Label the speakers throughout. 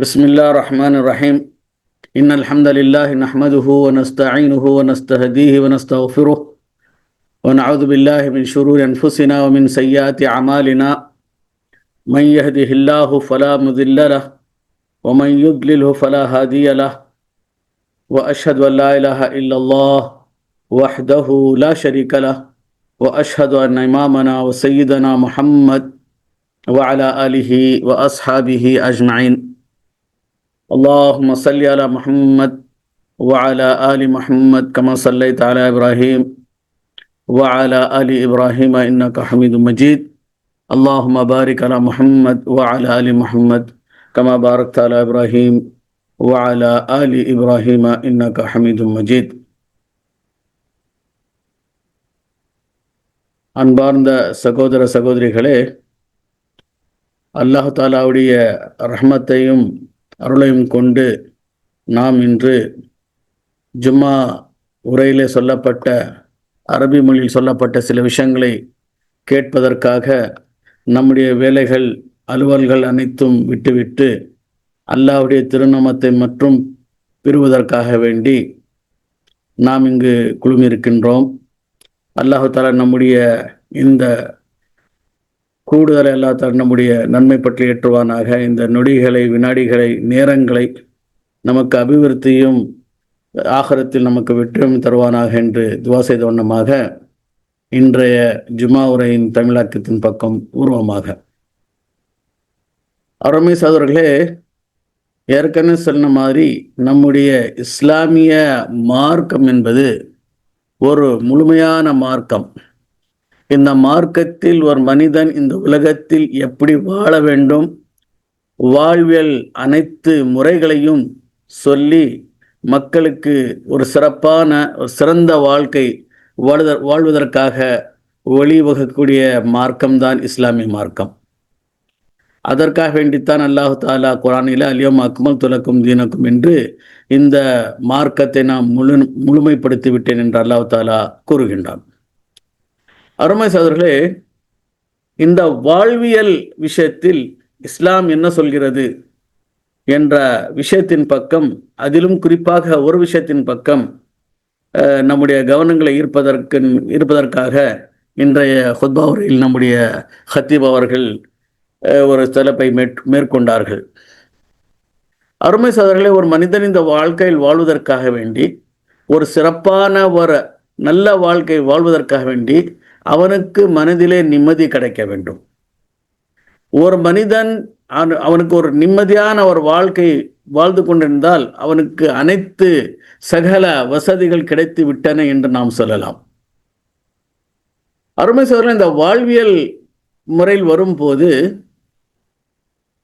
Speaker 1: بسم الله الرحمن الرحيم إن الحمد لله نحمده ونستعينه ونستهديه ونستغفره ونعوذ بالله من شرور أنفسنا ومن سيئات أعمالنا من يهده الله فلا مضل له ومن يضلله فلا هادي له وأشهد أن لا إله إلا الله وحده لا شريك له وأشهد أن إمامنا وسيدنا محمد وعلى آله وأصحابه أجمعين اللهم صل على محمد وعلى آل محمد كما صليت على إبراهيم وعلى آل إبراهيم إنك حميد مجيد اللهم بارك على محمد وعلى آل محمد كما باركت على إبراهيم وعلى آل إبراهيم إنك حميد مجيد அன்பார்ந்த சகோதர சகோதரிகளே அல்லாஹ் தாலாவுடைய ரஹ்மத்தையும் அருளையும் கொண்டு நாம் இன்று ஜும்மா உரையிலே சொல்லப்பட்ட அரபி மொழியில் சொல்லப்பட்ட சில விஷயங்களை கேட்பதற்காக நம்முடைய வேலைகள் அலுவல்கள் அனைத்தும் விட்டுவிட்டு அல்லாஹ்வுடைய திருநாமத்தை மற்றும் பெறுவதற்காக வேண்டி நாம் இங்கு குழுமியிருக்கின்றோம். அல்லாஹு தாலா நம்முடைய இந்த கூடுதல் எல்லா தன்னுடைய நன்மை பற்றி ஏற்றுவானாக. இந்த நொடிகளை வினாடிகளை நேரங்களை நமக்கு அபிவிருத்தியும் ஆகரத்தில் நமக்கு வெற்றியும் தருவானாக என்று துவா செய்த வண்ணமாக இன்றைய ஜுமா உரையின் தமிழாக்கத்தின் பக்கம் உருவமாக. அருமை சகோதரர்களே ஏற்கனவே சொன்ன மாதிரி நம்முடைய இஸ்லாமிய மார்க்கம் என்பது ஒரு முழுமையான மார்க்கம். இந்த மார்க்கத்தில் ஒரு மனிதன் இந்த உலகத்தில் எப்படி வாழ வேண்டும்? வாழ்வியல் அனைத்து முறைகளையும் சொல்லி மக்களுக்கு ஒரு சிறப்பான ஒரு சிறந்த வாழ்க்கை வாழ்த வாழ்வதற்காக வழிவகக்கூடிய மார்க்கம்தான் இஸ்லாமிய மார்க்கம். அதற்காக வேண்டித்தான் அல்லாஹு தாலா குரானில அலியம் அக்மல் துலக்கும் தீனக்கும் என்று இந்த மார்க்கத்தை நான் முழு முழுமைப்படுத்தி விட்டேன் என்று அல்லாஹு தாலா கூறுகின்றான். அருமை சோதர்களே இந்த வாழ்வியல் விஷயத்தில் இஸ்லாம் என்ன சொல்கிறது என்ற விஷயத்தின் பக்கம் அதிலும் குறிப்பாக ஒரு விஷயத்தின் பக்கம் நம்முடைய கவனங்களை ஈர்ப்பதற்கு இருப்பதற்காக இன்றைய ஹுத்பா உரையில் நம்முடைய ஹத்தீப் அவர்கள் ஒரு தலைப்பை மேற்கொண்டார்கள். அருமை சோதர்களே ஒரு மனிதன் இந்த வாழ்க்கையில் வாழ்வதற்காக வேண்டி ஒரு சிறப்பான ஒரு நல்ல வாழ்க்கை வாழ்வதற்காக வேண்டி அவனுக்கு மனதிலே நிம்மதி கிடைக்க வேண்டும். ஒரு மனிதன் அவனுக்கு ஒரு நிம்மதியான ஒரு வாழ்க்கை வாழ்ந்து கொண்டிருந்தால் அவனுக்கு அனைத்து சகல வசதிகள் கிடைத்து விட்டன என்று நாம் சொல்லலாம். அருமை சோதரன் இந்த வாழ்வியல் முறையில் வரும்போது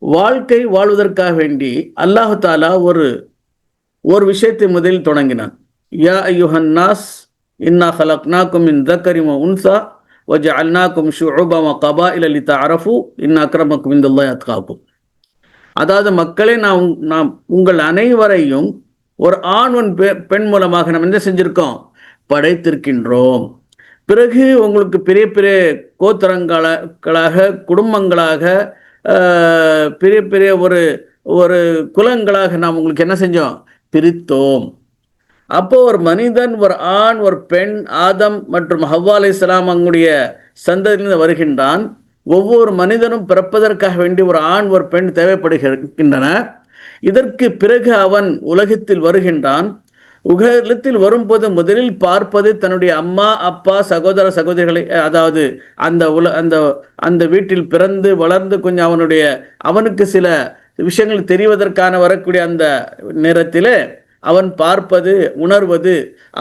Speaker 1: வாழ்க்கை வாழ்வதற்காக வேண்டி அல்லாஹு தாலா ஒரு ஒரு விஷயத்தை முதலில் தொடங்கினான். யா யுஹன்னாஸ் இன்னா ஹலக்னாக்கும் இன் தக்கரிம உன்சா வஜ அல்னாக்கும் ஷுபம கபா இலலி அரஃபு இன் அக்ரமக்கும் இந்த அத்காக்கும். அதாவது மக்களே நான் நாம் உங்கள் அனைவரையும் ஒரு ஆண் ஒன் பெண் மூலமாக நம்ம என்ன செஞ்சுருக்கோம்? படைத்திருக்கின்றோம். பிறகு உங்களுக்கு பெரிய பெரிய கோத்திரங்களாக குடும்பங்களாக பெரிய பெரிய ஒரு ஒரு குலங்களாக நாம் உங்களுக்கு என்ன செஞ்சோம்? பிரித்தோம். அப்போ ஒரு மனிதன் ஒரு ஆண் ஒரு பெண் ஆதம் மற்றும் ஹவ்வா அலை இஸ்லாம் அங்குடைய சந்ததியிலிருந்து வருகின்றான். ஒவ்வொரு மனிதனும் பிறப்பதற்காக வேண்டி ஒரு ஆண் ஒரு பெண் தேவைப்படுகின்றன. இதற்கு பிறகு அவன் உலகத்தில் வருகின்றான். உலகத்தில் வரும்போது முதலில் பார்ப்பது தன்னுடைய அம்மா அப்பா சகோதர சகோதரிகளை அதாவது அந்த உல அந்த அந்த வீட்டில் பிறந்து வளர்ந்து கொஞ்சம் அவனுடைய அவனுக்கு சில விஷயங்கள் தெரிவதற்கான வரக்கூடிய அந்த நேரத்தில் அவன் பார்ப்பது உணர்வது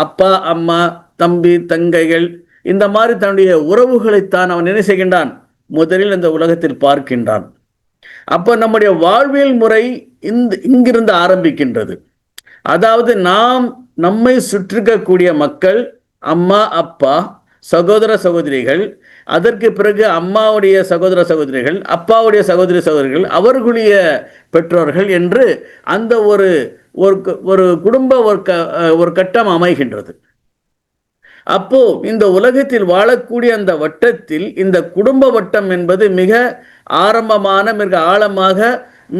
Speaker 1: அப்பா அம்மா தம்பி தங்கைகள் இந்த மாதிரி தன்னுடைய உறவுகளைத்தான் அவன் என்ன செய்கின்றான்? முதலில் இந்த உலகத்தில் பார்க்கின்றான். அப்போ நம்முடைய வாழ்வியல் முறை இந்த இங்கிருந்து ஆரம்பிக்கின்றது. அதாவது நாம் நம்மை சுற்றிருக்கக்கூடிய மக்கள் அம்மா அப்பா சகோதர சகோதரிகள் அதற்கு பிறகு அம்மாவுடைய சகோதர சகோதரிகள் அப்பாவுடைய சகோதரி சகோதரிகள் அவர்களுடைய பெற்றோர்கள் என்று அந்த ஒரு ஒரு ஒரு குடும்ப ஒரு க ஒரு கட்டம் அமைகின்றது. அப்போ இந்த உலகத்தில் வாழக்கூடிய அந்த வட்டத்தில் இந்த குடும்ப வட்டம் என்பது மிக ஆரம்பமான மிக ஆழமாக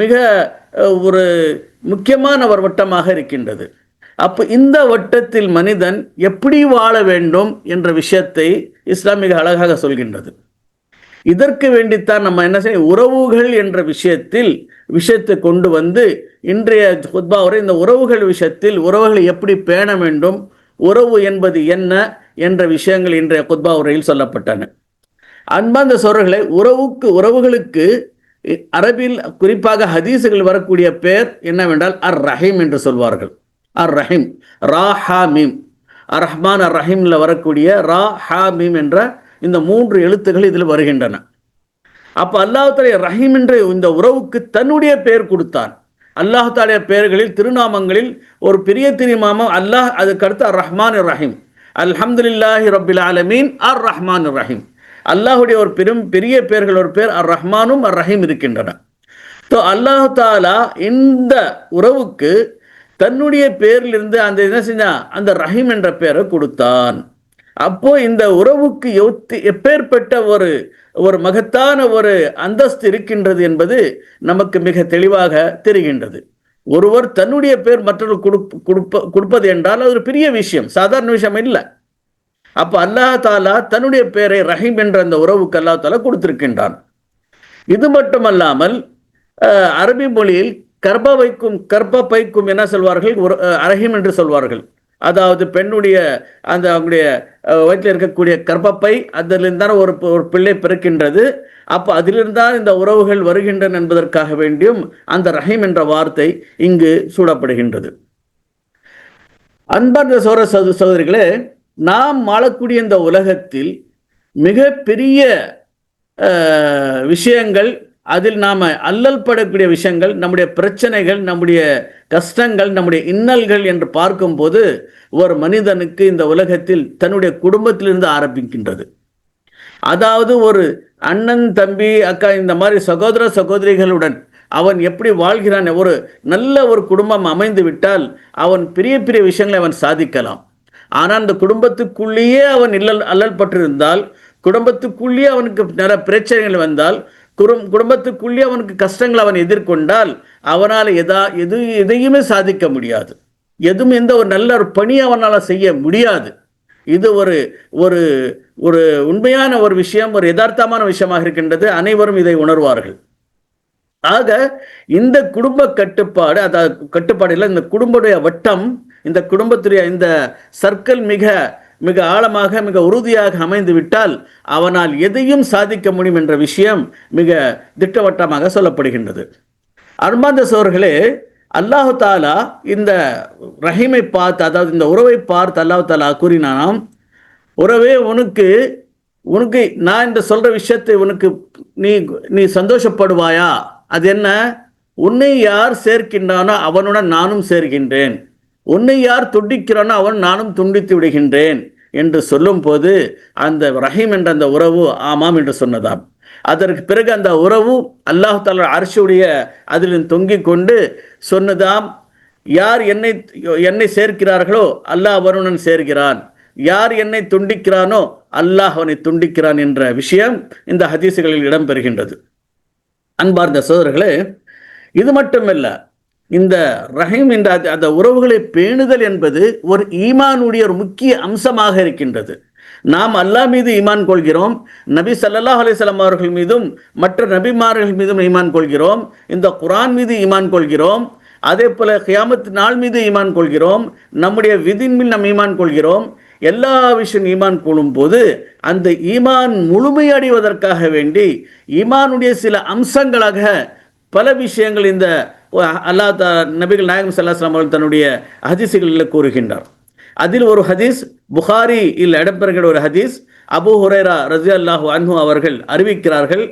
Speaker 1: மிக ஒரு முக்கியமான ஒரு வட்டமாக இருக்கின்றது. அப்போ இந்த வட்டத்தில் மனிதன் எப்படி வாழ வேண்டும் என்ற விஷயத்தை இஸ்லாம் மிக அழகாக சொல்கின்றது. இதற்கு வேண்டித்தான் நம்ம என்ன செய்ய உறவுகள் என்ற விஷயத்தில் விஷயத்தை கொண்டு வந்து இன்றைய ஹுத்பா வரை இந்த உறவுகள் விஷயத்தில் உறவுகளை எப்படி பேண வேண்டும் உறவு என்பது என்ன என்ற விஷயங்கள் இன்றைய குத்பா உரையில் சொல்லப்பட்டன. அன்பாந்த சோழர்களை உறவுக்கு உறவுகளுக்கு அரபில் குறிப்பாக ஹதீஸுகள் வரக்கூடிய பெயர் என்னவென்றால் அர் ரஹீம் என்று சொல்வார்கள். அர் ரஹீம் ரா ஹா மீம். அர் ரஹ்மான் அர் ரஹீமில் வரக்கூடிய ரா ஹா மீம் என்ற இந்த மூன்று எழுத்துக்கள் இதில் வருகின்றன. அப்போ அல்லாஹாலுடைய ரஹீம் என்ற இந்த உறவுக்கு தன்னுடைய பெயர் கொடுத்தான். அல்லாஹாலுடைய பெயர்களில் திருநாமங்களில் ஒரு பெரிய திருநாமம் அல்லாஹ் அதுக்கு அடுத்து அர் ரஹ்மான் ரஹீம் அல்ஹம்துலில்லாஹி ரபில் ஆலமீன் அர் ரஹ்மான் ரஹீம் அல்லாஹுடைய ஒரு பெரும் பெரிய பெயர்கள் ஒரு பேர் அர் ரஹ்மானும் அர் ரஹீம் இருக்கின்றன. ஸோ அல்லாஹு தாலா இந்த உறவுக்கு தன்னுடைய பேரிலிருந்து அந்த என்ன செஞ்சான் அந்த ரஹீம் என்ற பெயரை கொடுத்தான். அப்போ இந்த உறவுக்கு எத்தி எப்பேற்பட்ட ஒரு ஒரு மகத்தான ஒரு அந்தஸ்து இருக்கின்றது என்பது நமக்கு மிக தெளிவாக தெரிகின்றது. ஒருவர் தன்னுடைய பேர் மற்றொரு கொடுப்ப கொடுப்ப கொடுப்பது என்றால் அது ஒரு பெரிய விஷயம் சாதாரண விஷயம் இல்லை. அப்போ அல்லாஹ் தாலா தன்னுடைய பேரை ரஹீம் என்ற அந்த உறவுக்கு அல்லா தாலா கொடுத்திருக்கின்றான். இது மட்டுமல்லாமல் அரபி மொழியில் கர்ப்ப வைக்கும் கர்ப்ப பைக்கும் என்ன சொல்வார்கள்? ஒரு அரகிம் என்று சொல்வார்கள். அதாவது பெண்ணுடைய அந்த அவங்களுடைய வயிற்றில் இருக்கக்கூடிய கர்ப்பப்பை அதிலிருந்து தான் ஒரு ஒரு பிள்ளை பிறக்கின்றது. அப்போ அதிலிருந்து தான் இந்த உறவுகள் வருகின்றன என்பதற்காக வேண்டியும் அந்த ரஹீம் என்ற வார்த்தை இங்கு சூடப்படுகின்றது. அன்பார்ந்த சோர சகோ சகோதரிகளே நாம் வாழக்கூடிய இந்த உலகத்தில் மிகப்பெரிய பெரிய விஷயங்கள் அதில் நாம் அல்லல் படக்கூடிய விஷயங்கள் நம்முடைய பிரச்சனைகள் நம்முடைய கஷ்டங்கள் நம்முடைய இன்னல்கள் என்று பார்க்கும்போது ஒரு மனிதனுக்கு இந்த உலகத்தில் தன்னுடைய குடும்பத்திலிருந்து ஆரம்பிக்கின்றது. அதாவது ஒரு அண்ணன் தம்பி அக்கா இந்த மாதிரி சகோதர சகோதரிகளுடன் அவன் எப்படி வாழ்கிறான் ஒரு நல்ல ஒரு குடும்பம் அமைந்து விட்டால் அவன் பெரிய பெரிய விஷயங்களை அவன் சாதிக்கலாம். ஆனால் அந்த குடும்பத்துக்குள்ளேயே அவன் இல்லல் அல்லல் பட்டிருந்தால் குடும்பத்துக்குள்ளேயே அவனுக்கு நிறைய பிரச்சனைகள் வந்தால் குடும் குடும்பத்துக்குள்ளேயே அவனுக்கு கஷ்டங்கள் அவன் எதிர்கொண்டால் அவனால் எதா எது எதையுமே சாதிக்க முடியாது. எதுவும் எந்த ஒரு நல்ல ஒரு பணி அவனால் செய்ய முடியாது. இது ஒரு ஒரு ஒரு உண்மையான ஒரு விஷயம் ஒரு யதார்த்தமான விஷயமாக இருக்கின்றது. அனைவரும் இதை உணர்வார்கள். ஆக இந்த குடும்ப கட்டுப்பாடு அதாவது கட்டுப்பாடு இல்லை இந்த குடும்படைய வட்டம் இந்த குடும்பத்துடைய இந்த சர்க்கிள் மிக மிக ஆழமாக மிக உறுதியாக அமைந்து விட்டால் அவனால் எதையும் சாதிக்க முடியும் என்ற விஷயம் மிக திட்டவட்டமாக சொல்லப்படுகின்றது. அன்பார்ந்த சோர்களே அல்லாஹு தாலா இந்த ரஹீமை பார்த்து அதாவது இந்த உறவை பார்த்து அல்லாஹு தாலா கூறினானாம் உறவே உனக்கு உனக்கு நான் இந்த சொல்ற விஷயத்தை உனக்கு நீ நீ சந்தோஷப்படுவாயா? அது என்ன? உன்னை யார் சேர்க்கின்றானோ அவனுடன் நானும் சேர்கின்றேன். உன்னை யார் துண்டிக்கிறானோ அவன் நானும் துண்டித்து விடுகின்றேன் என்று சொல்லும்போது அந்த ரஹீம் என்ற அந்த உறவு ஆமாம் என்று சொன்னதாம். அதற்கு பிறகு அந்த உறவு அல்லாஹ் தாலா அரசுடைய அதில் தொங்கிக் கொண்டு சொன்னதாம் யார் என்னை என்னை சேர்க்கிறார்களோ அல்லாஹ் வருணன் சேர்கிறான். யார் என்னை துண்டிக்கிறானோ அல்லாஹ் அவனை துண்டிக்கிறான் என்ற விஷயம் இந்த ஹதீசுகளில் இடம்பெறுகின்றது. அன்பார்ந்த சோதர்களே இது மட்டுமல்ல இந்த ரஹீம் என்ற அந்த- உறவுகளை பேணுதல் என்பது ஒரு ஈமானுடைய ஒரு முக்கிய அம்சமாக இருக்கின்றது. நாம் அல்லாஹ் மீது ஈமான் கொள்கிறோம் நபி சல்லாஹ் அலிசல்லாம் அவர்கள் மீதும் மற்ற நபிமார்கள் மீதும் ஈமான் கொள்கிறோம் இந்த குரான் மீது ஈமான் கொள்கிறோம் அதே போல கியாமத் நாள் மீது ஈமான் கொள்கிறோம் நம்முடைய விதின் மீது நாம் ஈமான் கொள்கிறோம் எல்லா விஷயம் ஈமான் கொள்ளும்போது அந்த ஈமான் முழுமையடைவதற்காக வேண்டி ஈமானுடைய சில அம்சங்களாக பல விஷயங்கள் இந்த அல்லா தா நபிகள் நாயகம் சல்லாஸ்லாம் அவர்கள் தன்னுடைய ஹதீஸுகளில் கூறுகின்றார். அதில் ஒரு ஹதீஸ் புகாரி இல் இடம்பெறுகிற ஒரு ஹதீஸ் அபு ஹுரேரா ரஜி அல்லாஹு அன்ஹு அவர்கள் அறிவிக்கிறார்கள்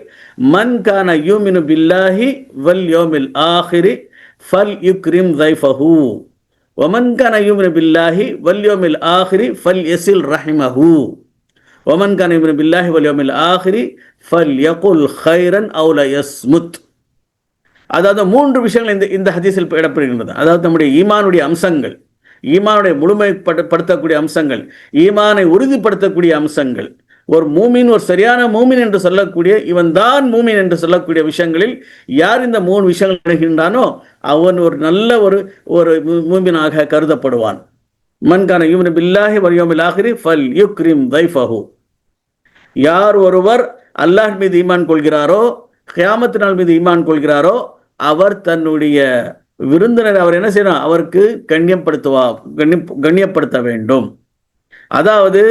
Speaker 1: மன் கான யூமினு பில்லாஹி வல் யோமில் ஆஹிரி ஃபல் யுக்ரிம் தைஃபஹு ஒமன் கான யூமினு பில்லாஹி வல் யோமில் ஆஹிரி ஃபல் எசில் ரஹிமஹு. ஒமன் கான யூமினு பில்லாஹி வல் யோமில் ஆஹிரி ஃபல் யகுல் ஹைரன் அவுல யஸ்முத். அதாவது மூன்று விஷயங்கள் இந்த இந்த ஹதீஸில் இடம்பெறுகின்றது அதாவது நம்முடைய ஈமானுடைய அம்சங்கள் ஈமானுடைய முழுமைப்படுத்தக்கூடிய அம்சங்கள் ஈமானை உறுதிப்படுத்தக்கூடிய அம்சங்கள் ஒரு மூமின் ஒரு சரியான மூமின் என்று சொல்லக்கூடிய இவன் தான் மூமின் என்று சொல்லக்கூடிய விஷயங்களில் யார் இந்த மூணு விஷயங்கள் அணுகின்றானோ அவன் ஒரு நல்ல ஒரு ஒரு மூமினாக கருதப்படுவான். மன்கான யூமின் பில்லாஹி வரியோமில் ஆகிரி ஃபல் யுக்ரிம் தைஃபஹு. யார் ஒருவர் அல்லாஹ் மீது ஈமான் கொள்கிறாரோ கியாமத்து நாள் மீது ஈமான் கொள்கிறாரோ அவர் தன்னுடைய விருந்தினர் அவர் என்ன செய்யணும்? அவருக்கு கண்ணியப்படுத்துவா கண்ணியம் கண்ணியப்படுத்த வேண்டும். அதாவது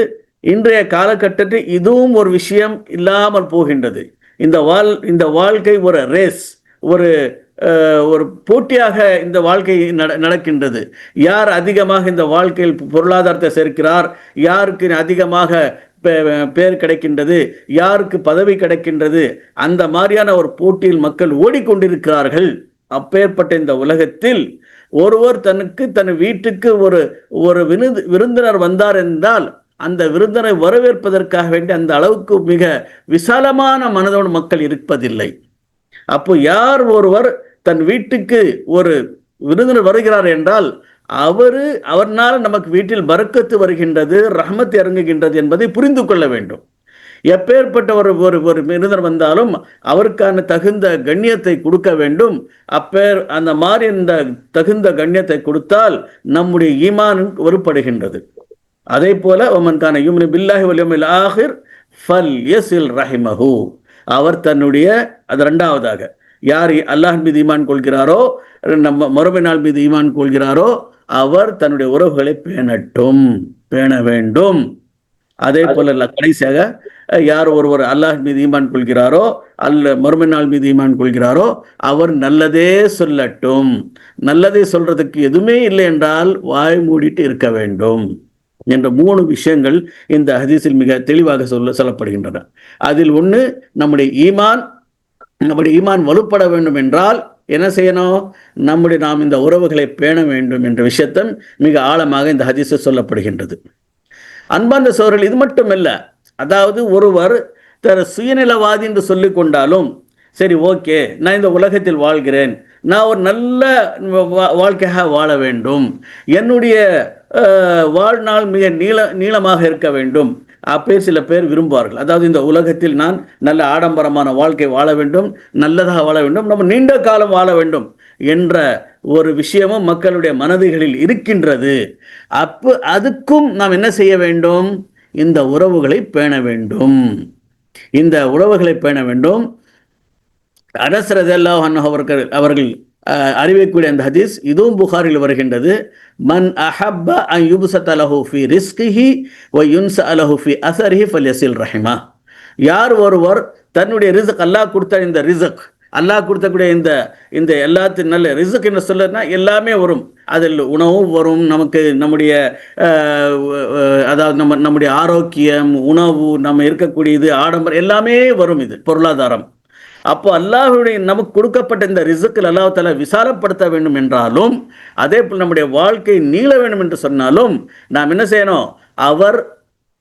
Speaker 1: இன்றைய காலகட்டத்தில் இதுவும் ஒரு விஷயம் இல்லாமல் போகின்றது. இந்த வாழ் இந்த வாழ்க்கை ஒரு ரேஸ் ஒரு ஒரு போட்டியாக இந்த வாழ்க்கை நட நடக்கின்றது. யார் அதிகமாக இந்த வாழ்க்கையில் பொருளாதாரத்தை சேர்க்கிறார்? யாருக்கு அதிகமாக பேர் கிடைக்கின்றது யாருக்கு பதவி கிடைக்கின்றது அந்த மாதிரியான ஒரு போட்டியில் மக்கள் ஓடிக்கொண்டிருக்கிறார்கள். அப்பேற்பட்ட இந்த உலகத்தில் ஒருவர் தனக்கு தன் வீட்டுக்கு ஒரு ஒரு விருந்து விருந்தினர் வந்தார் என்றால் அந்த விருந்தினரை வரவேற்பதற்காக வேண்டி அந்த அளவுக்கு மிக விசாலமான மனதோடு மக்கள் இருப்பதில்லை. அப்போ யார் ஒருவர் தன் வீட்டுக்கு ஒரு விருந்தினர் வருகிறார் என்றால் அவர் அவர்னால் நமக்கு வீட்டில் பறக்கத்து வருகின்றது ரஹமத் இறங்குகின்றது என்பதை புரிந்து கொள்ள வேண்டும். எப்பேற்பட்ட ஒரு ஒரு ஒரு விருந்தினர் வந்தாலும் அவருக்கான தகுந்த கண்ணியத்தை கொடுக்க வேண்டும். அப்பேர் அந்த மாதிரி இந்த தகுந்த கண்ணியத்தை கொடுத்தால் நம்முடைய ஈமான் ஒருப்படுகின்றது அதே போல ஒமன்கான யூமினு பில்லாஹி வலியமில் ஆஹிர் ஃபல் எஸ் இல் ரஹிமஹு. அவர் தன்னுடைய அது ரெண்டாவதாக யார் அல்லாஹ் மீது ஈமான் கொள்கிறாரோ நம்ம மறுமை நாள் மீது ஈமான் கொள்கிறாரோ அவர் தன்னுடைய உறவுகளை பேணட்டும் பேண வேண்டும். அதே போல கடைசியாக யார் ஒருவர் அல்லாஹ் மீது ஈமான் கொள்கிறாரோ அல்ல மறுமை நாள் மீது ஈமான் கொள்கிறாரோ அவர் நல்லதே சொல்லட்டும். நல்லதே சொல்றதுக்கு எதுவுமே இல்லை என்றால் வாய் மூடிட்டு இருக்க வேண்டும் என்ற மூணு விஷயங்கள் இந்த ஹதீஸில் மிக தெளிவாக சொல்ல சொல்லப்படுகின்றன. அதில் ஒன்று நம்முடைய ஈமான் நம்முடைய ஈமான் வலுப்பட வேண்டும் என்றால் என்ன செய்யணும்? நம்முடைய நாம் இந்த உறவுகளை பேண வேண்டும் என்ற விஷயத்தம் மிக ஆழமாக இந்த ஹதீஸில் சொல்லப்படுகின்றது. அன்பார்ந்த சோழர்கள் இது மட்டுமல்ல அதாவது ஒருவர் தர சுயநலவாதி என்று சொல்லிக் கொண்டாலும் சரி ஓகே நான் இந்த உலகத்தில் வாழ்கிறேன் நான் ஒரு நல்ல வாழ்க்கையாக வாழ வேண்டும் என்னுடைய வாழ்நாள் மிக நீள நீளமாக இருக்க வேண்டும் அப்பேர் சில பேர் விரும்புவார்கள். அதாவது இந்த உலகத்தில் நான் நல்ல ஆடம்பரமான வாழ்க்கை வாழ வேண்டும் நல்லதாக வாழ வேண்டும் நம்ம நீண்ட காலம் வாழ வேண்டும் என்ற ஒரு விஷயமும் மக்களுடைய மனதுகளில் இருக்கின்றது. அப்போ அதுக்கும் நாம் என்ன செய்ய வேண்டும்? இந்த உறவுகளை பேண வேண்டும். இந்த உறவுகளை பேண வேண்டும். அரசரதெல்லாம் அவர்கள் அவர்கள் அறிவிக்கக்கூடிய அந்த ஹதீஸ் இதுவும் புகாரில் வருகின்றது. மன் அஹப்ப அன் யுபுசத் அலஹூஃபி ரிஸ்கிஹி வ யுன்ச அலஹூஃபி அசர்ஹி ஃபல் யசில் ரஹிமா. யார் ஒருவர் தன்னுடைய ரிசக் அல்லாஹ் கொடுத்த இந்த ரிசக் அல்லாஹ் கொடுத்தக்கூடிய இந்த இந்த எல்லாத்தையும் நல்ல ரிசக் என்ன சொல்லனா எல்லாமே வரும். அதில் உணவும் வரும். நமக்கு நம்முடைய அதாவது நம்ம நம்முடைய ஆரோக்கியம் உணவு நம்ம இருக்கக்கூடிய இது ஆடம்பரம் எல்லாமே வரும் இது பொருளாதாரம். அப்போ அல்லாஹுடைய நமக்கு கொடுக்கப்பட்ட இந்த ரிசுக்கில் அல்லாஹ் விசாலப்படுத்த வேண்டும் என்றாலும் அதே போல் நம்முடைய வாழ்க்கை நீள வேண்டும் என்று சொன்னாலும் நாம் என்ன செய்யணும்? அவர்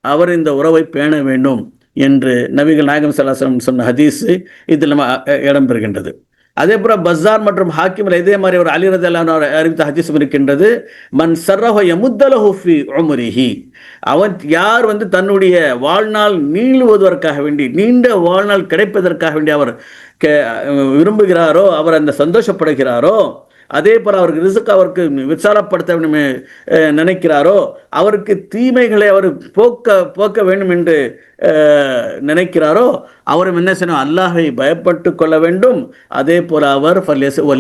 Speaker 1: அவர் இந்த உறவை பேண வேண்டும் என்று நபிகள் நாயகம் சல்லாஸ்லம் சொன்ன ஹதீஸ் இதில் நம்ம இடம்பெறுகின்றது அதே போல பஸ்ஸார் மற்றும் ஹாக்கிமில் இதே மாதிரி ஒரு அலிரதல்லான அறிவித்த ஹதீஸும் இருக்கின்றது. மன் சர்ரஹோ யமுத்தலஹு ஒமுரிஹி அவன் யார் வந்து தன்னுடைய வாழ்நாள் நீளுவதற்காக வேண்டி நீண்ட வாழ்நாள் கிடைப்பதற்காக வேண்டி அவர் கே- விரும்புகிறாரோ அவர் அந்த சந்தோஷப்படுகிறாரோ அதே போல் அவருக்கு ரிசுக்கு அவருக்கு விசாலப்படுத்த வேண்டும் நினைக்கிறாரோ அவருக்கு தீமைகளை அவர் போக்க போக்க வேண்டும் என்று நினைக்கிறாரோ அவரும் என்ன செய்யணும்? அல்லாஹை பயப்பட்டு கொள்ள வேண்டும். அதே போல் அவர்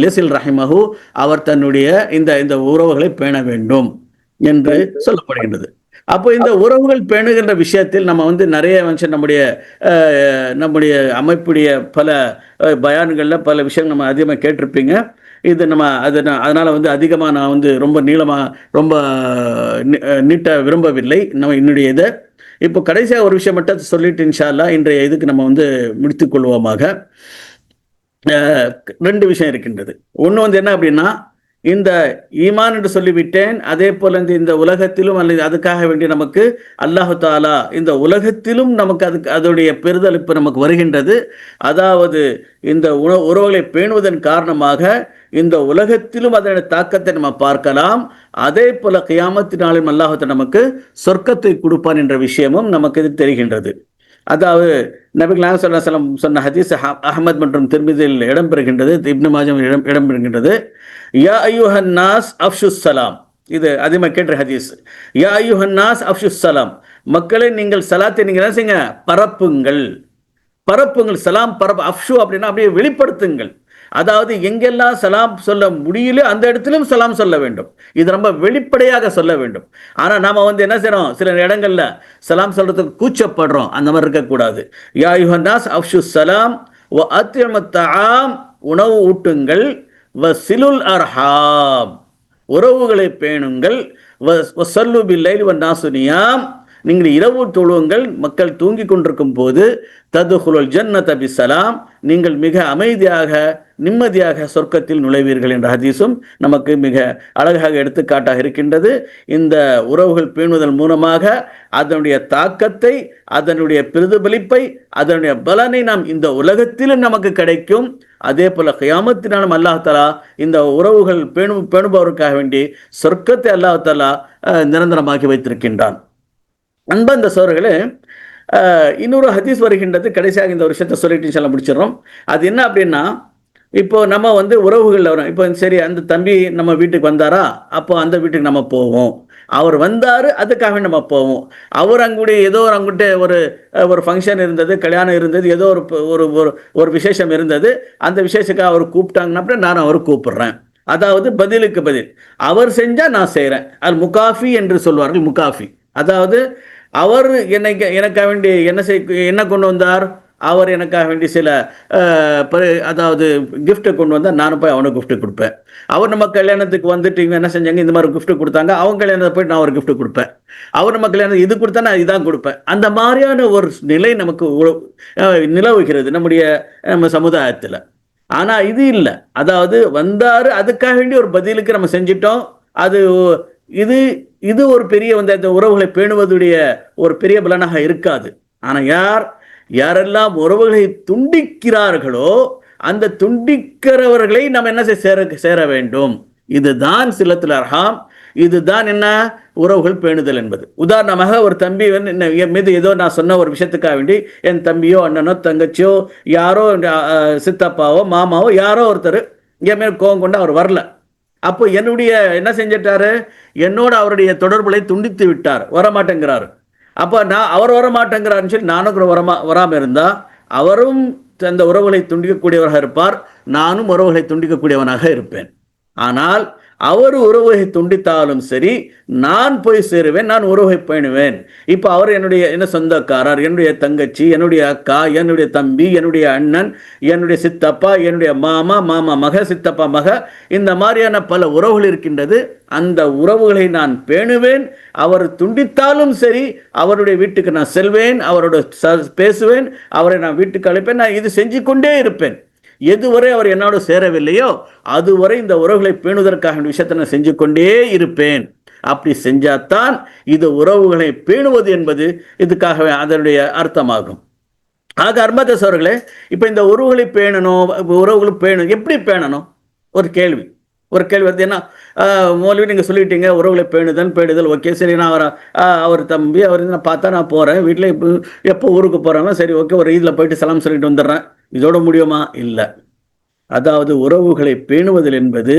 Speaker 1: லெசில் ரஹிமஹு அவர் தன்னுடைய இந்த இந்த உறவுகளை பேண வேண்டும் என்று சொல்லப்படுகின்றது. அப்போ இந்த உறவுகள் பேணுகின்ற விஷயத்தில் நம்ம வந்து நிறைய வந்து நம்முடைய அஹ், நம்முடைய அமைப்புடைய பல பயான்களில் பயான்கள்ல பல விஷயங்கள் நம்ம அதிகமாக கேட்டிருப்பீங்க. இது நம்ம அது நான் அதனால் வந்து அதிகமாக நான் வந்து ரொம்ப நீளமாக ரொம்ப நீட்ட விரும்பவில்லை. நம்ம என்னுடைய இதை. இப்போ கடைசியாக ஒரு விஷயம் மட்டும் சொல்லிட்டு இன்ஷால்லா இன்றைய இதுக்கு நம்ம வந்து முடித்துக்கொள்வோமாக ரெண்டு விஷயம் இருக்கின்றது. ஒன்று வந்து என்ன அப்படின்னா இந்த ஈமான் என்று சொல்லிவிட்டேன் அதே போல இந்த இந்த உலகத்திலும் அல்லது அதுக்காக வேண்டி நமக்கு அல்லாஹு தாலா இந்த உலகத்திலும் நமக்கு அதுக்கு அதோடைய பெறுதளிப்பு நமக்கு வருகின்றது. அதாவது இந்த உண உறவுகளை பேணுவதன் காரணமாக இந்த உலகத்திலும் அதனுடைய தாக்கத்தை நம்ம பார்க்கலாம். அதே போல கியாமத்தினாலும் அல்லாஹத்தை நமக்கு சொர்க்கத்தை கொடுப்பான் என்ற விஷயமும் நமக்கு இது தெரிகின்றது. அதாவது நபிகள் சலம் சொன்ன ஹதீஸ் அஹமத் மற்றும் திருமிதியில் இடம்பெறுகின்றது இப்னு மாஜம் இடம் இடம்பெறுகின்றது. யா ஐயுஹன் நாஸ் அஃப்ஷுஸ் சலாம் இது அதிகமாக கேட்ட ஹதீஸ். யா ஐயுஹன் நாஸ் அஃப்ஷுஸ் சலாம் மக்களை நீங்கள் சலாத்தை நீங்கள் என்ன செய்யுங்க? பரப்புங்கள். பரப்புங்கள். சலாம் பரப்பு அஃப்ஷு அப்படின்னா அப்படியே வெளிப்படுத்துங்கள். அதாவது எங்கெல்லாம் சலாம் சொல்ல முடியல அந்த இடத்திலும் சலாம் சொல்ல வேண்டும். இது ரொம்ப வெளிப்படையாக சொல்ல வேண்டும். ஆனால் நாம் வந்து என்ன செய்கிறோம் சில இடங்களில் சலாம் சொல்றதுக்கு கூச்சப்படுறோம். அந்த மாதிரி இருக்கக்கூடாது. யா யுஹன்னாஸ் அஃப்ஷு சலாம் வ அத்தியமத்தாம் உணவு ஊட்டுங்கள் வ சிலுல் அர்ஹாம் உறவுகளை பேணுங்கள் வ- வ வ நாசுனியாம் நீங்கள் இரவு தொழுங்கள் மக்கள் தூங்கிக் கொண்டிருக்கும் போது ததுகுலுல் ஜன்னத பிசலாம் நீங்கள் மிக அமைதியாக நிம்மதியாக சொர்க்கத்தில் நுழைவீர்கள் என்ற ஹதீஸும் நமக்கு மிக அழகாக எடுத்துக்காட்டாக இருக்கின்றது. இந்த உறவுகள் பேணுவதன் மூலமாக அதனுடைய தாக்கத்தை அதனுடைய பிரதிபலிப்பை அதனுடைய பலனை நாம் இந்த உலகத்திலும் நமக்கு கிடைக்கும். அதே போல கியாமத்தினாலும் அல்லாஹ் இந்த உறவுகள் பேணு பேணுபவருக்காக வேண்டி சொர்க்கத்தை அல்லாஹ் தஆலா நிரந்தரமாக்கி வைத்திருக்கின்றான். அன்பந்த சோர்களே இன்னொரு ஹதீஸ் வருகின்றது. கடைசியாக இந்த ஒரு விஷயத்தை சொல்லிட்டு சொல்ல முடிச்சிடுறோம். அது என்ன அப்படின்னா இப்போ நம்ம வந்து உறவுகளில் வரோம். இப்போ சரி அந்த தம்பி நம்ம வீட்டுக்கு வந்தாரா? அப்போ அந்த வீட்டுக்கு நம்ம போவோம். அவர் வந்தார் அதுக்காக நம்ம போவோம். அவர் அங்குடைய ஏதோ ஒரு அங்குட்ட ஒரு ஒரு ஃபங்க்ஷன் இருந்தது கல்யாணம் இருந்தது ஏதோ ஒரு ஒரு ஒரு ஒரு விசேஷம் இருந்தது. அந்த விசேஷத்துக்காக அவர் கூப்பிட்டாங்கன்னா அப்புறம் நான் அவர் கூப்பிடுறேன். அதாவது பதிலுக்கு பதில். அவர் செஞ்சால் நான் செய்கிறேன் அது முகாஃபி என்று சொல்வார்கள் முகாஃபி. அதாவது அவர் என்னை எனக்காக வேண்டி என்ன செய் என்ன கொண்டு வந்தார்? அவர் எனக்காக வேண்டி சில அதாவது கிஃப்ட்டை கொண்டு வந்தால் நானும் போய் அவனுக்கு கிஃப்ட்டு கொடுப்பேன். அவர் நம்ம கல்யாணத்துக்கு வந்துட்டு இவங்க என்ன செஞ்சாங்க? இந்த மாதிரி கிஃப்ட்டு கொடுத்தாங்க. அவங்க கல்யாணத்தை போய் நான் ஒரு கிஃப்ட்டு கொடுப்பேன். அவர் நம்ம கல்யாணம் இது கொடுத்தா நான் இதான் கொடுப்பேன். அந்த மாதிரியான ஒரு நிலை நமக்கு நிலவுகிறது நம்முடைய நம்ம சமுதாயத்தில். ஆனால் இது இல்லை. அதாவது வந்தார் அதுக்காக வேண்டி ஒரு பதிலுக்கு நம்ம செஞ்சிட்டோம். அது இது இது ஒரு பெரிய வந்து அந்த உறவுகளை பேணுவதுடைய ஒரு பெரிய பலனாக இருக்காது. ஆனால் யார் யாரெல்லாம் உறவுகளை துண்டிக்கிறார்களோ அந்த துண்டிக்கிறவர்களை நம்ம என்ன செய்ய சேர சேர வேண்டும். இதுதான் சிலத்தில் அர்ஹாம். இதுதான் என்ன உறவுகள் பேணுதல் என்பது. உதாரணமாக ஒரு தம்பி வந்து என்ன என் மீது ஏதோ நான் சொன்ன ஒரு விஷயத்துக்காக வேண்டி என் தம்பியோ அண்ணனோ தங்கச்சியோ யாரோ சித்தப்பாவோ மாமாவோ யாரோ ஒருத்தர் என் மேல் கோவம் கொண்டு அவர் வரல. அப்போ என்னுடைய என்ன செஞ்சிட்டாரு? என்னோட அவருடைய தொடர்புகளை துண்டித்து விட்டார். வரமாட்டேங்கிறாரு. அப்போ நான் அவர் வரமாட்டேங்கிறாருன்னு சொல்லி நானும் கூட வரமா வராமல் இருந்தால் அவரும் அந்த உறவுகளை துண்டிக்கக்கூடியவராக இருப்பார். நானும் உறவுகளை துண்டிக்கக்கூடியவனாக இருப்பேன். ஆனால் அவர் உறவுகை துண்டித்தாலும் சரி நான் போய் சேருவேன் நான் உறவுகை பேணுவேன். இப்போ அவர் என்னுடைய என்ன சொந்தக்காரர் என்னுடைய தங்கச்சி என்னுடைய அக்கா என்னுடைய தம்பி என்னுடைய அண்ணன் என்னுடைய சித்தப்பா என்னுடைய மாமா மாமா மக சித்தப்பா மக இந்த மாதிரியான பல உறவுகள் இருக்கின்றது. அந்த உறவுகளை நான் பேணுவேன். அவர் துண்டித்தாலும் சரி அவருடைய வீட்டுக்கு நான் செல்வேன் அவரோட ச- பேசுவேன் அவரை நான் வீட்டுக்கு அழைப்பேன் நான் இது செஞ்சு கொண்டே இருப்பேன். எதுவரை அவர் என்னோடு சேரவில்லையோ அதுவரை இந்த உறவுகளை பேணுவதற்காக விஷயத்தை நான் செஞ்சு கொண்டே இருப்பேன். அப்படி செஞ்சாதான் இது உறவுகளை பேணுவது என்பது இதுக்காகவே அதனுடைய அர்த்தமாகும். ஆக அர்மதேஸ் அவர்களே இப்போ இந்த உறவுகளை பேணணும் உறவுகளை பேணணும் எப்படி பேணணும்? ஒரு கேள்வி. ஒரு கேள்வி வருது ஏன்னா மோலி நீங்கள் சொல்லிட்டீங்க உறவுகளை பேணுதல் பேணுதல் ஓகே சரி நான் அவர் அவர் தம்பி அவர் நான் பார்த்தா நான் போகிறேன் வீட்டில் இப்போ எப்போ ஊருக்கு போகிறாங்க சரி ஓகே ஒரு இதில் போயிட்டு சலாம் சொல்லிட்டு வந்துடுறேன். இதோட முடியுமா? இல்லை. அதாவது உறவுகளை பேணுவதில் என்பது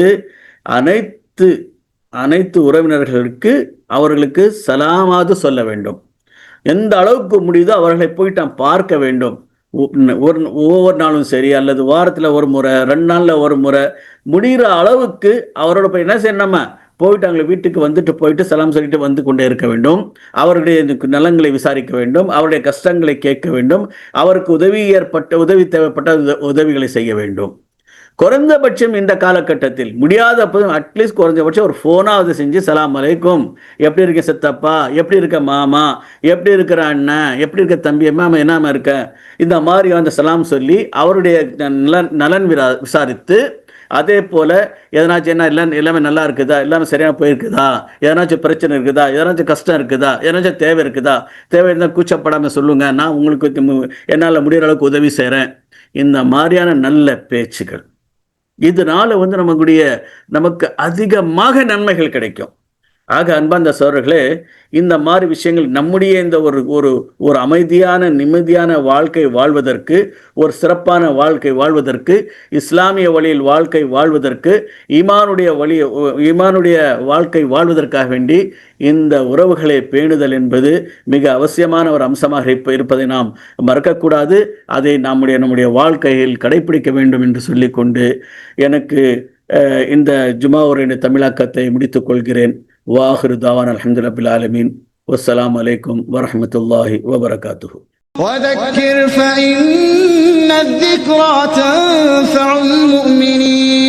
Speaker 1: அனைத்து அனைத்து உறவினர்களுக்கு அவர்களுக்கு சலாமாவது சொல்ல வேண்டும். எந்த அளவுக்கு முடியுதோ அவர்களை போயிட்டு நான் பார்க்க வேண்டும். ஒரு ஒவ்வொரு நாளும் சரி அல்லது வாரத்தில் ஒரு முறை ரெண்டு நாளில் ஒரு முறை முடிகிற அளவுக்கு அவரோட போய் என்ன செய்யணும் நம்ம போயிட்டு அவங்களை வீட்டுக்கு வந்துட்டு போயிட்டு சலாம் சொல்லிட்டு வந்து கொண்டே இருக்க வேண்டும். அவருடைய நலங்களை விசாரிக்க வேண்டும். அவருடைய கஷ்டங்களை கேட்க வேண்டும். அவருக்கு உதவி ஏற்பட்ட உதவி தேவைப்பட்ட உத- உதவிகளை செய்ய வேண்டும். குறைந்தபட்சம் இந்த காலகட்டத்தில் முடியாத போதும் அட்லீஸ்ட் குறைஞ்சபட்சம் ஒரு ஃபோனாவது செஞ்சு சலாம் அலைக்கும். எப்படி இருக்க சித்தப்பா? எப்படி இருக்க மாமா? எப்படி இருக்கிற அண்ணன்? எப்படி இருக்க தம்பி? மாமா என்னாம இருக்க? இந்த மாதிரி அந்த சலாம் சொல்லி அவருடைய நலன் நலன் விரா- விசாரித்து அதே போல் எதனாச்சும் என்ன எல்லாம் எல்லாமே நல்லா இருக்குதா? எல்லாமே சரியாக போயிருக்குதா? எதனாச்சும் பிரச்சனை இருக்குதா? எதனாச்சும் கஷ்டம் இருக்குதா? எதனாச்சும் தேவை இருக்குதா? தேவை இருந்தால் கூச்சப்படாமல் சொல்லுங்கள் நான் உங்களுக்கு என்னால் முடிகிற அளவுக்கு உதவி செய்கிறேன் இந்த மாதிரியான நல்ல பேச்சுகள். இதனால வந்து நம்மளுடைய நமக்கு அதிகமாக நன்மைகள் கிடைக்கும். ஆக அன்பார்ந்த சோழர்களே இந்த மாதிரி விஷயங்கள் நம்முடைய இந்த ஒரு ஒரு ஒரு அமைதியான நிம்மதியான வாழ்க்கை வாழ்வதற்கு ஒரு சிறப்பான வாழ்க்கை வாழ்வதற்கு இஸ்லாமிய வழியில் வாழ்க்கை வாழ்வதற்கு ஈமானுடைய வழி ஈமானுடைய வாழ்க்கை வாழ்வதற்காக வேண்டி இந்த உறவுகளை பேணுதல் என்பது மிக அவசியமான ஒரு அம்சமாக இருப்ப இருப்பதை நாம் மறக்கக்கூடாது. அதை நம்முடைய நம்முடைய வாழ்க்கையில் கடைபிடிக்க வேண்டும் என்று சொல்லிக்கொண்டு எனக்கு இந்த ஜுமா உரையின் தமிழாக்கத்தை وآخر دعوانا الحمد لله رب العالمين. والسلام عليكم ورحمة الله وبركاته.
Speaker 2: وذكر فإن الذكرى تنفع المؤمنين.